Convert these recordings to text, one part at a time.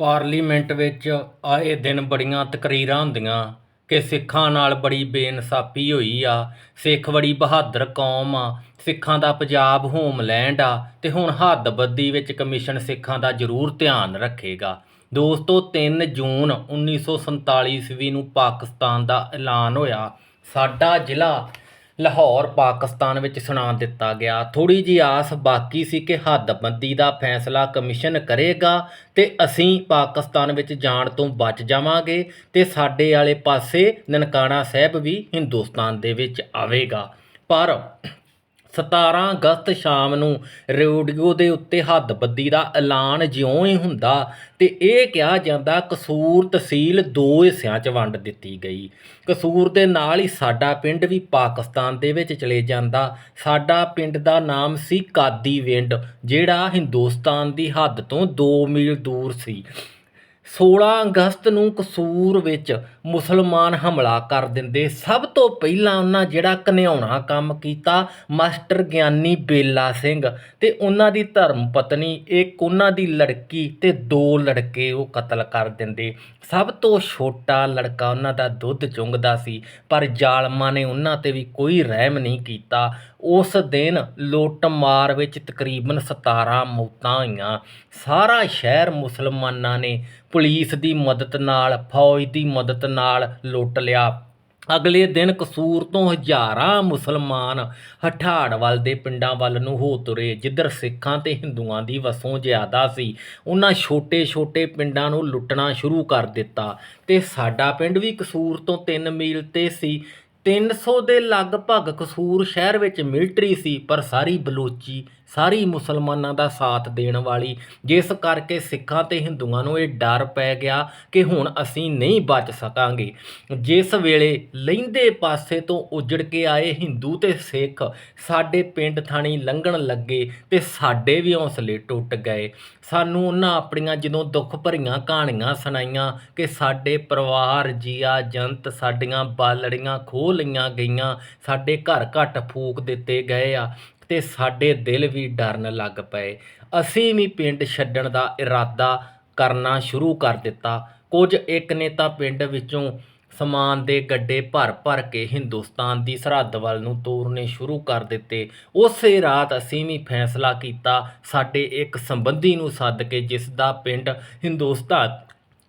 Parliament ਵਿੱਚ ਆਏ ਦਿਨ ਬੜੀਆਂ ਤਕਰੀਰਾਂ ਹੁੰਦੀਆਂ ਕਿ ਸਿੱਖਾਂ ਨਾਲ ਬੜੀ ਬੇਇਨਸਾਫੀ ਹੋਈ ਆ। ਸਿੱਖ ਬੜੀ ਬਹਾਦਰ ਕੌਮ ਆ। ਸਿੱਖਾਂ ਦਾ ਪੰਜਾਬ ਹੋਮਲੈਂਡ ਆ ਤੇ ਹੁਣ ਹੱਦਬੰਦੀ ਵਿੱਚ ਕਮਿਸ਼ਨ ਸਿੱਖਾਂ ਦਾ ਜ਼ਰੂਰ ਧਿਆਨ ਰੱਖੇਗਾ। ਦੋਸਤੋ 3 ਜੂਨ 1947 ਈਸਵੀ ਨੂੰ ਪਾਕਿਸਤਾਨ ਦਾ ਐਲਾਨ ਹੋਇਆ। ਸਾਡਾ ਜ਼ਿਲ੍ਹਾ ਲਾਹੌਰ, ਪਾਕਿਸਤਾਨ ਵਿੱਚ ਸੁਣਾ ਦਿੱਤਾ ਗਿਆ। ਥੋੜੀ ਜੀ ਆਸ ਬਾਕੀ ਸੀ ਕਿ ਹੱਦਬੰਦੀ ਦਾ ਫੈਸਲਾ ਕਮਿਸ਼ਨ ਕਰੇਗਾ ਤੇ ਅਸੀਂ ਪਾਕਿਸਤਾਨ ਵਿੱਚ ਜਾਣ ਤੋਂ ਬਚ ਜਾਵਾਂਗੇ ਤੇ ਸਾਡੇ ਵਾਲੇ ਪਾਸੇ ਨਨਕਾਣਾ ਸਾਹਿਬ ਵੀ ਹਿੰਦੁਸਤਾਨ ਦੇ ਵਿੱਚ ਆਵੇਗਾ। ਪਰ 17 ਅਗਸਤ ਸ਼ਾਮ ਨੂੰ ਰੇਡੀਓ ਦੇ ਉੱਤੇ ਹੱਦਬੰਦੀ ਦਾ ਐਲਾਨ ਜਿਉਂ ਹੀ ਹੁੰਦਾ ਤੇ ਇਹ ਕਿਹਾ ਜਾਂਦਾ ਕਸੂਰ ਤਹਿਸੀਲ ਦੋ ਹਿੱਸਿਆਂ 'ਚ ਵੰਡ ਦਿੱਤੀ ਗਈ। ਕਸੂਰ ਦੇ ਨਾਲ ਹੀ ਸਾਡਾ ਪਿੰਡ ਵੀ ਪਾਕਿਸਤਾਨ ਦੇ ਵਿੱਚ ਚਲੇ ਜਾਂਦਾ। ਸਾਡਾ ਪਿੰਡ ਦਾ ਨਾਮ ਸੀ ਕਾਦੀਵਿੰਡ ਜਿਹੜਾ ਹਿੰਦੁਸਤਾਨ ਦੀ ਹੱਦ ਤੋਂ 2 ਮੀਲ ਦੂਰ ਸੀ। 16 ਅਗਸਤ ਨੂੰ ਕਸੂਰ ਵਿੱਚ ਮੁਸਲਮਾਨ ਹਮਲਾ ਕਰ ਦਿੰਦੇ। ਸਭ ਤੋਂ ਪਹਿਲਾਂ ਉਹਨਾਂ ਜਿਹੜਾ ਘਨਿਆਉਣਾ ਕੰਮ ਕੀਤਾ, ਮਾਸਟਰ ਗਿਆਨੀ ਬੇਲਾ ਸਿੰਘ ਤੇ ਉਹਨਾਂ ਦੀ ਧਰਮ ਪਤਨੀ, ਇੱਕ ਉਹਨਾਂ ਦੀ ਲੜਕੀ ਤੇ ਦੋ ਲੜਕੇ ਉਹ ਕਤਲ ਕਰ ਦਿੰਦੇ। ਸਭ ਤੋਂ ਛੋਟਾ ਲੜਕਾ ਉਹਨਾਂ ਦਾ ਦੁੱਧ ਚੁੰਗਦਾ ਸੀ, ਪਰ ਜ਼ਾਲਮਾਂ ਨੇ ਉਹਨਾਂ ਤੇ ਵੀ ਕੋਈ ਰਹਿਮ ਨਹੀਂ ਕੀਤਾ। ਉਸ ਦਿਨ ਲੁੱਟਮਾਰ ਵਿੱਚ ਤਕਰੀਬਨ 17 ਮੌਤਾਂ ਹੋਈਆਂ। ਸਾਰਾ ਸ਼ਹਿਰ ਮੁਸਲਮਾਨਾਂ ਨੇ ਪੁਲਿਸ ਦੀ ਮਦਦ ਨਾਲ, ਫੌਜ ਦੀ ਮਦਦ ਨਾਲ ਲੁੱਟ ਲਿਆ। ਅਗਲੇ ਦਿਨ ਕਸੂਰ ਤੋਂ ਹਜ਼ਾਰਾਂ ਮੁਸਲਮਾਨ ਹਠਾੜ ਵੱਲ ਦੇ ਪਿੰਡਾਂ ਵੱਲ ਨੂੰ ਹੋ ਤੁਰੇ, ਜਿੱਧਰ ਸਿੱਖਾਂ ਤੇ ਹਿੰਦੂਆਂ ਦੀ ਵਸੋਂ ਜ਼ਿਆਦਾ ਸੀ। ਉਹਨਾਂ ਛੋਟੇ-ਛੋਟੇ ਪਿੰਡਾਂ ਨੂੰ ਲੁੱਟਣਾ ਸ਼ੁਰੂ ਕਰ ਦਿੱਤਾ ਤੇ ਸਾਡਾ ਪਿੰਡ ਵੀ ਕਸੂਰ ਤੋਂ 3 ਮੀਲ ਤੇ ਸੀ। 300 ਦੇ ਲਗਭਗ ਕਸੂਰ ਸ਼ਹਿਰ ਵਿੱਚ ਮਿਲਟਰੀ ਸੀ, ਪਰ ਸਾਰੀ ਬਲੋਚੀ, ਸਾਰੀ ਮੁਸਲਮਾਨਾਂ ਦਾ ਸਾਥ ਦੇਣ ਵਾਲੀ, ਜਿਸ ਕਰਕੇ ਸਿੱਖਾਂ ਤੇ ਹਿੰਦੂਆਂ ਨੂੰ ਇਹ ਡਰ ਪੈ ਗਿਆ ਕਿ ਹੁਣ ਅਸੀਂ ਨਹੀਂ ਬਚ ਸਕਾਂਗੇ। ਜਿਸ ਵੇਲੇ ਲਹਿੰਦੇ ਪਾਸੇ ਤੋਂ ਉਜੜ ਕੇ ਆਏ ਹਿੰਦੂ ਤੇ ਸਿੱਖ, ਸਾਡੇ ਪਿੰਡ ਥਾਣੀ ਲੰਘਣ ਲੱਗੇ ਤੇ ਸਾਡੇ ਵੀ ਹੌਸਲੇ ਟੁੱਟ ਗਏ। ਸਾਨੂੰ ਉਹਨਾਂ ਆਪਣੀਆਂ ਜਦੋਂ ਦੁੱਖ ਭਰੀਆਂ ਕਹਾਣੀਆਂ ਸੁਣਾਈਆਂ ਕਿ ਸਾਡੇ ਪਰਿਵਾਰ, ਜੀਆ, ਜੰਤ, ਸਾਡੀਆਂ ਬਾਲੜੀਆਂ ਖੋਹ ਲਈਆਂ ਗਈਆਂ, ਸਾਡੇ ਘਰ ਘੱਟ ਫੂਕ ਦਿੱਤੇ ਗਏ ਆ ਤੇ ਸਾਡੇ ਦਿਲ ਵੀ ਡਰਨ ਲੱਗ ਪਏ। ਅਸੀਂ ਵੀ ਪਿੰਡ ਛੱਡਣ ਦਾ ਇਰਾਦਾ ਕਰਨਾ ਸ਼ੁਰੂ ਕਰ ਦਿੱਤਾ। ਕੁਝ ਇੱਕ ਨੇ ਤਾਂ ਪਿੰਡ ਵਿੱਚੋਂ ਸਮਾਨ ਦੇ ਗੱਡੇ ਭਰ ਭਰ ਕੇ ਹਿੰਦੁਸਤਾਨ ਦੀ ਸਰਹੱਦ ਵੱਲ ਨੂੰ ਤੋਰਨੇ ਸ਼ੁਰੂ ਕਰ ਦਿੱਤੇ। ਉਸੇ ਰਾਤ ਅਸੀਂ ਵੀ ਫੈਸਲਾ ਕੀਤਾ, ਸਾਡੇ ਇੱਕ ਸੰਬੰਧੀ ਨੂੰ ਸੱਦ ਕੇ ਜਿਸ ਦਾ ਪਿੰਡ ਹਿੰਦੁਸਤਾਨ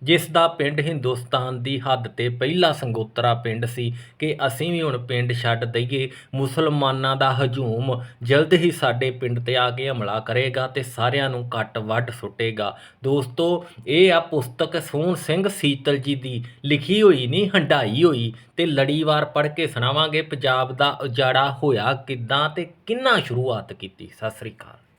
ਜਿਸ ਦਾ ਪਿੰਡ ਹਿੰਦੁਸਤਾਨ ਦੀ ਹੱਦ ਤੇ ਪਹਿਲਾ ਸੰਗੋਤਰਾ ਪਿੰਡ ਸੀ ਕਿ ਅਸੀਂ ਵੀ ਹੁਣ ਪਿੰਡ ਛੱਡ ਦਈਏ। ਮੁਸਲਮਾਨਾਂ ਦਾ ਹਜੂਮ ਜਲਦ ਹੀ ਸਾਡੇ ਪਿੰਡ ਤੇ ਆ ਕੇ ਹਮਲਾ ਕਰੇਗਾ ਤੇ ਸਾਰਿਆਂ ਨੂੰ ਕੱਟ ਵੱਢ ਸੁੱਟੇਗਾ। ਦੋਸਤੋ, ਇਹ ਆ ਪੁਸਤਕ ਸੋਹਣ ਸਿੰਘ ਸੀਤਲ ਜੀ ਦੀ ਲਿਖੀ ਹੋਈ ਨਹੀਂ ਹੰਡਾਈ ਹੋਈ ਤੇ ਲੜੀਵਾਰ ਪੜ੍ਹ ਕੇ ਸੁਣਾਵਾਂਗੇ ਪੰਜਾਬ ਦਾ ਉਜਾੜਾ ਹੋਇਆ ਕਿੱਦਾਂ ਤੇ ਕਿੰਨਾ ਸ਼ੁਰੂਆਤ ਕੀਤੀ। ਸਤਿ ਸ੍ਰੀ ਅਕਾਲ।